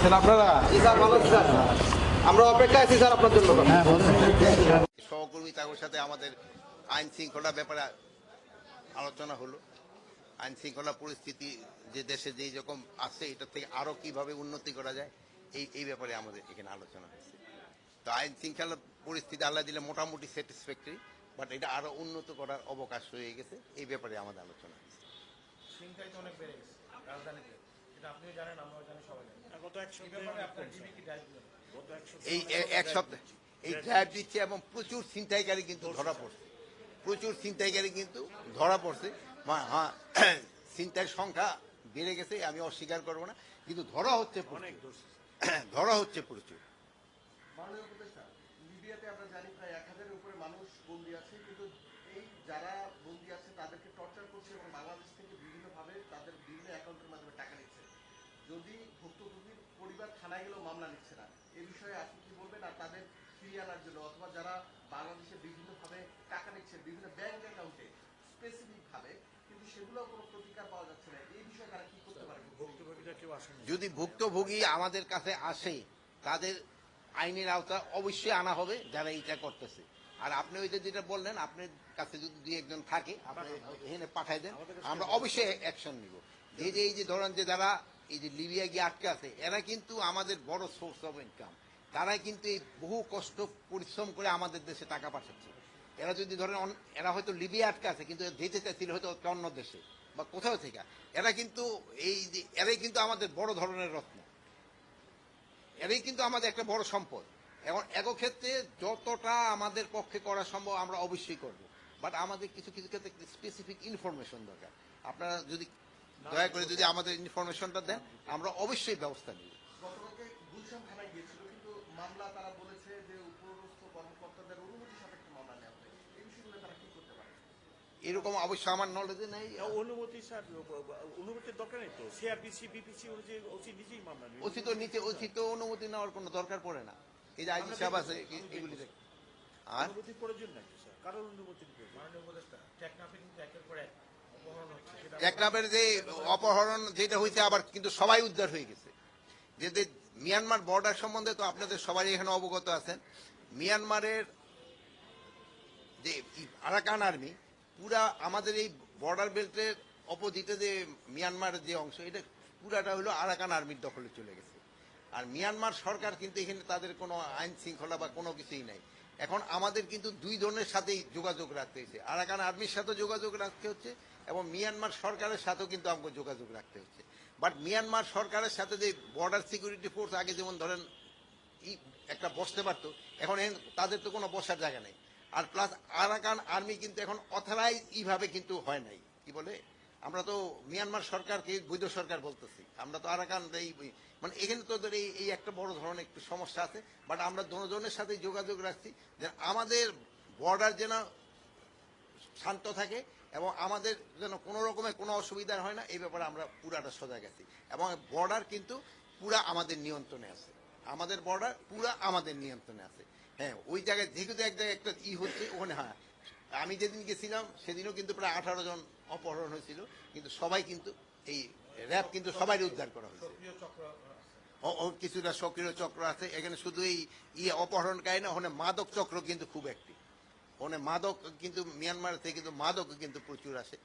আছেন আপনারা? আমরা অপেক্ষায় আছি স্যার আপনার জন্য। হ্যাঁ সহকর্মী তাদের সাথে আমাদের আইন শৃঙ্খলা ব্যাপারে আলোচনা হলো। আইন শৃঙ্খলা পরিস্থিতি যে দেশে যেই রকম আছে এটা থেকে আরও কীভাবে উন্নতি করা যায় এই এই ব্যাপারে আমাদের এখানে আলোচনা হয়েছে। তো আইন শৃঙ্খলা পরিস্থিতি আল্লাহ দিলে মোটামুটি স্যাটিসফ্যাক্টরি বাট এটা আরও উন্নত করার অবকাশ রয়ে গেছে এই ব্যাপারে আমাদের আলোচনা হয়েছে। অনেক বেড়ে গেছে রাজধানীতে। এটা আপনিও জানেন আমরাও জানি সবাই গত এক এই আপনার কি? গত এক এই এক সপ্তাহ। এই ড্রাইভ দিচ্ছে এবং প্রচুর ছিনতাইকারী কিন্তু ধরা পড়ছে। প্রচুর ছিনতাইকারী কিন্তু ধরা পড়ছে। হ্যাঁ ছিনতাইয়ের সংখ্যা বেড়ে গেছে আমি অস্বীকার করব না। কিন্তু ধরা হচ্ছে প্রচুর। ধরা হচ্ছে প্রচুর। লিবিয়াতে আমরা জানি প্রায় এক হাজারের উপরে মানুষ বন্দী আছে কিন্তু এই যারা বন্দী আছে তাদেরকে টর্চার করছে এবং বাংলাদেশ থেকে বিভিন্নভাবে তাদের বিভিন্ন অ্যাকাউন্টের মাধ্যমে টাকা নিচ্ছে। যদি ভুক্তভোগীর পরিবার থানায় গেলেও মামলা নিচ্ছে না এ বিষয়ে আপনি কি বলবেন? আর তাদের ফিরিয়ে আনার জন্য অথবা যারা বাংলাদেশে বিভিন্নভাবে টাকা নিচ্ছে বিভিন্ন ব্যাংক অ্যাকাউন্টে স্পেসিফিক ভাবে কিন্তু সেগুলোও কোনো প্রতিকার পাওয়া যাচ্ছে না এই বিষয়ে তারা কি করতে পারে? ভুক্তভোগীরা কেউ আসেনি। যদি ভুক্তভোগী আমাদের কাছে আসে তাদের আইনের আওতা অবশ্যই আনা হবে যারা এইটা করতেছে। আর আপনি ওই যেটা বললেন আপনার কাছে যদি দুই একজন থাকে আপনি এখানে পাঠাই দেন আমরা অবশ্যই অ্যাকশন নিব। যে যে এই যে ধরেন যে যারা এই যে লিবিয়া গিয়ে আটকে আছে, এরা কিন্তু আমাদের বড় সোর্স অফ ইনকাম তারা কিন্তু এই বহু কষ্ট, পরিশ্রম করে আমাদের দেশে টাকা পাঠাচ্ছে। এরা যদি ধরেন এরা হয়তো লিবিয়া আটকে আছে, কিন্তু যেতে চাইছিল হয়তো অন্য দেশে, বা কোথাও থেকে। এরা কিন্তু এই যে, এরাই কিন্তু আমাদের বড় ধরনের রত্ন। এরাই কিন্তু আমাদের একটা বড় সম্পদ। এখন ক্ষেত্রে যতটা আমাদের পক্ষে করা সম্ভব আমরা অবশ্যই করব। বাট আমাদের কিছু কিছু ক্ষেত্রে স্পেসিফিক ইনফরমেশন দরকার। আপনারা যদি দয়া করে যদি আমাদের ইনফরমেশনটা দেন আমরা অবশ্যই ব্যবস্থা নিব। গতকালকে গুলশান থানায় গিয়েছিল কিন্তু মামলা তারা বলেছে যে উপরস্থ কর্মকর্তাদের অনুমতি সাপেক্ষে মামলা নেওয়া হবে এই বিষয়গুলো তারা কি করতে পারে? এরকম অবশ্যই আমার নলেজে নেই। অনুমতি স্যার অনুমতির দরকার নেই তো। সিআরপিসি বিপিসি অনুযায়ী ওসি নিজেই মামলা নেবে। অথিত নিচে অথিত অনুমতি নেওয়ার কোনো দরকার পড়ে না। এই যে আইজি সাহেব আছে এগুলি দেখ- আর? অনুমতির প্রয়োজন নাকি স্যার? কারোর অনুমতির প্রয়োজন? মাননীয় উপদেষ্টা টেকনাফে একের পর এক অপহরণ হচ্ছে সেটা এক নামের যে অপহরণ যেটা হয়েছে, আবার কিন্তু সবাই উদ্ধার হয়ে গেছে। যে যে মিয়ানমার বর্ডার সম্বন্ধে তো আপনাদের সবাই এখানে অবগত আছেন। মিয়ানমারের যে আরাকান আর্মি পুরা আমাদের এই বর্ডার বেল্টের অপোজিটে যে মিয়ানমার যে অংশ, এটা পুরাটা হলো আরাকান আর্মির দখলে চলে গেছে। আর মিয়ানমার সরকার কিন্তু এখানে তাদের কোনো আইন শৃঙ্খলা বা কোনো কিছুই নাই। এখন আমাদের কিন্তু দুই ধরনের সাথেই যোগাযোগ রাখতে হচ্ছে আরাকান আর্মির সাথে যোগাযোগ রাখতে হচ্ছে এবং মিয়ানমার সরকারের সাথেও কিন্তু আমাকে যোগাযোগ রাখতে হচ্ছে। বাট মিয়ানমার সরকারের সাথে যে বর্ডার সিকিউরিটি ফোর্স আগে যেমন ধরেন একটা বসতে পারতো, এখন তাদের তো কোনো বসার জায়গা নেই। আর প্লাস আরাকান আর্মি কিন্তু এখন অথরাইজ এইভাবে কিন্তু হয় নাই। কি বলে? আমরা তো মিয়ানমার সরকারকে বৈধ সরকার বলতেছি। আমরা তো আরাকান এই মানে এখানে তোদের এই এই একটা বড় ধরনের একটু সমস্যা আছে বাট আমরা দুজনের সাথে যোগাযোগ রাখছি যে আমাদের বর্ডার যেন শান্ত থাকে এবং আমাদের যেন কোনো রকমের কোনো অসুবিধা হয় না, এই ব্যাপারে আমরা পুরাটা সজাগ আছি। এবং বর্ডার কিন্তু পুরা আমাদের নিয়ন্ত্রণে আছে। আমাদের বর্ডার পুরা আমাদের নিয়ন্ত্রণে আছে। হ্যাঁ ওই জায়গায় যেহেতু এক জায়গায় একটা ই হচ্ছে, ওখানে হ্যাঁ আমি যেদিন গেছিলাম সেদিনও কিন্তু প্রায় আঠারো জন অপহরণ হয়েছিল কিন্তু সবাই কিন্তু এই র্যাব কিন্তু সবাই উদ্ধার করা হয়েছে। কিছুটা সক্রিয় চক্র আছে এখানে শুধু এই ইয়ে অপহরণকারী না ওখানে মাদক চক্র কিন্তু খুব একটি ওখানে মাদক কিন্তু মিয়ানমার থেকে কিন্তু মাদক কিন্তু প্রচুর আসে।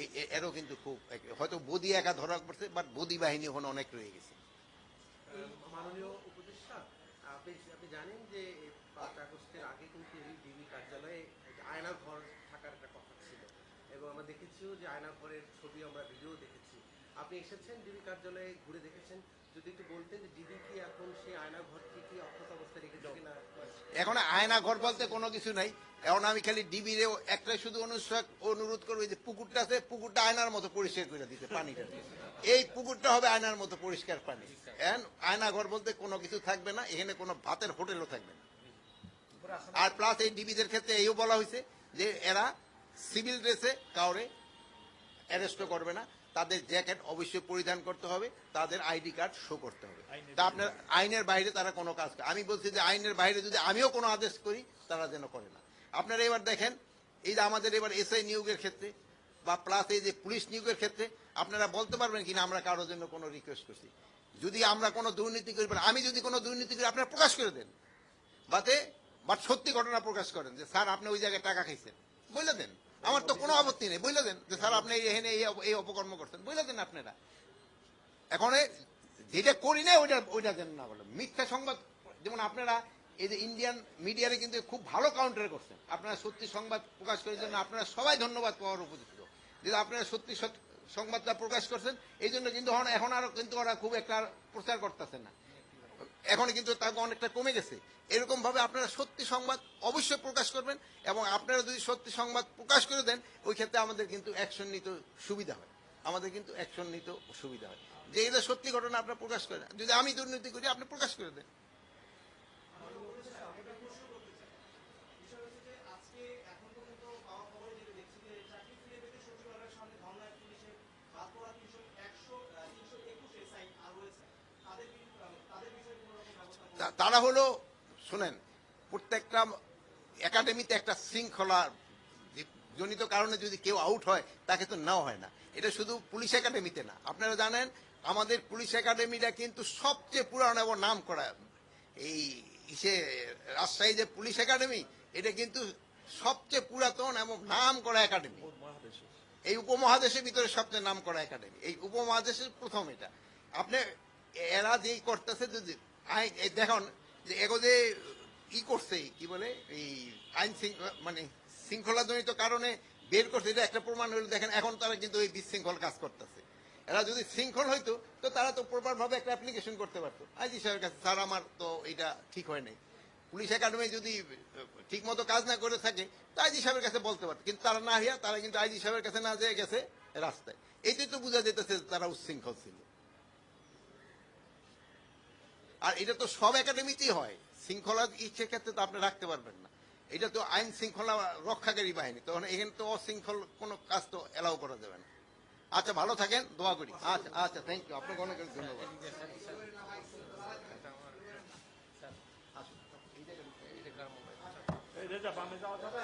এই এরও কিন্তু খুব হয়তো বদি একা ধরা পড়ছে বাট বদি বাহিনী ওখানে অনেক রয়ে গেছে। মাননীয় উপদেষ্টা আপনি আপনি জানেন যে পাঁচ আগস্টের আগে কিন্তু এই ডিবি কার্যালয়ে একটা আয়না ঘর থাকার একটা কথা ছিল এবং আমরা দেখেছিও যে আয়না ঘরের ছবি আমরা ভিডিও দেখেছি। আপনি এসেছেন ডিবি কার্যালয়ে ঘুরে দেখেছেন? যদি একটু বলতেন যে ডিবি কি এখন সেই আয়না ঘরটি কি অক্ষত অবস্থায় রেখেছে কিনা? এখন আয়না ঘর বলতে কোনো কিছু নাই। এখন আমি খালি ডিবিরেও একটাই শুধু অনুষ্ঠ অনুরোধ করব যে পুকুরটা আছে, পুকুরটা আয়নার মতো পরিষ্কার করে দিতে, পানিটা। এই পুকুরটা হবে আয়নার মতো পরিষ্কার পানি। এখন আয়না ঘর বলতে কোনো কিছু থাকবে না, এখানে কোনো ভাতের হোটেলও থাকবে না। আর প্লাস এই ডিবিদের ক্ষেত্রে এইও বলা হয়েছে যে এরা সিভিল ড্রেসে কাউরে অ্যারেস্টও করবে না। তাদের জ্যাকেট অবশ্যই পরিধান করতে হবে। তাদের আইডি কার্ড শো করতে হবে। তা আপনার আইনের বাইরে তারা কোনো কাজ করে আমি বলছি যে আইনের বাইরে যদি আমিও কোনো আদেশ করি তারা যেন করে না। আপনারা এবার দেখেন এই যে আমাদের এবার এসআই নিয়োগের ক্ষেত্রে বা প্লাস এই যে পুলিশ নিয়োগের ক্ষেত্রে আপনারা বলতে পারবেন কিনা আমরা কারোর জন্য কোনো রিকোয়েস্ট করছি। যদি আমরা কোনো দুর্নীতি করি আমি যদি কোনো দুর্নীতি করি আপনারা প্রকাশ করে দেন। বাতে বাট সত্যি ঘটনা প্রকাশ করেন যে স্যার আপনি ওই জায়গায় টাকা খাইছেন। বলে দেন। আমার তো কোনো আপত্তি নেই। বলে দেন? যে স্যার, আপনি এখানে এই অপ- এই অপকর্ম করছেন। বলে দেন আপনারা? এখন যেটা করি না, ওইটা ওইটা দেন না বলে মিথ্যা সংবাদ, যেমন আপনারা এই যে ইন্ডিয়ান মিডিয়ারে কিন্তু খুব ভালো কাউন্টার করছেন। আপনারা সত্যি সংবাদ প্রকাশ করার জন্য আপনারা সবাই ধন্যবাদ পাওয়ার উপযুক্ত। যে আপনারা সত্যি সংবাদটা প্রকাশ করছেন এই জন্য কিন্তু এখন- আরও কিন্তু ওরা খুব একটা প্রচার করতেছে না। এখন কিন্তু তাকে অনেকটা কমে গেছে। এরকম ভাবে আপনারা সত্যি সংবাদ অবশ্যই প্রকাশ করবেন এবং আপনারা যদি সত্যি সংবাদ প্রকাশ করে দেন, ওই ক্ষেত্রে আমাদের কিন্তু অ্যাকশন নিতে সুবিধা হয়। আমাদের কিন্তু অ্যাকশন নিতে সুবিধা হয়। যে এটা সত্যি ঘটনা আপনারা প্রকাশ করেন, যদি আমি দুর্নীতি করি, আপনি প্রকাশ করে দেন। তারা হলো শুনেন প্রত্যেকটা একাডেমিতে একটা শৃঙ্খলা জনিত কারণে যদি কেউ আউট হয় তাকে তো নেওয়া হয় না। এটা শুধু পুলিশ একাডেমিতে না। আপনারা জানেন আমাদের পুলিশ একাডেমিটা কিন্তু সবচেয়ে পুরানো এবং নাম করা এই ইসে রাজশাহী যে পুলিশ একাডেমি এটা কিন্তু সবচেয়ে পুরাতন এবং নাম করা একাডেমি এই উপমহাদেশের ভিতরে সবচেয়ে নাম করা একাডেমি। এই উপমহাদেশের প্রথম এটা। আপনি এরা যেই করতেছে যদি দেখুন এগো যে ই করছে, কি বলে, এই আইন মানে শৃঙ্খলাজনিত কারণে বের করছে, এটা একটা প্রমাণ হলো, দেখেন, এখন তারা কিন্তু এই বিশৃঙ্খল কাজ করতেছে। এরা যদি শৃঙ্খল হইতো, তো তারা তো প্রপার ভাবে একটা অ্যাপ্লিকেশন করতে পারতো। আইজি সাহেবের কাছে, স্যার, আমার তো এটা ঠিক হয় নাই। পুলিশ একাডেমি যদি ঠিক মতো কাজ না করে থাকে, তো আইজি সাহেবের কাছে বলতে পারতো। কিন্তু তারা না হইয়া, তারা কিন্তু আইজি সাহেবের কাছে না যেয়ে গেছে রাস্তায়। এইটাই তো বোঝা যেতেছে তারা উচ্ছৃঙ্খল ছিল। আর এটা তো সব একাডেমিতেই হয়। শৃঙ্খলা ইচ্ছে ক্ষেত্রে তো আপনি রাখতে পারবেন না। এটা তো আইন শৃঙ্খলা রক্ষাকারী বাহিনী, তখন এখানে তো অশৃঙ্খল কোনো কাজ তো এলাও করা যাবে না। আচ্ছা ভালো থাকেন, দোয়া করি। আচ্ছা আচ্ছা থ্যাংক ইউ আপনাকে অনেক ধন্যবাদ। বামে যাওয়া যাবে।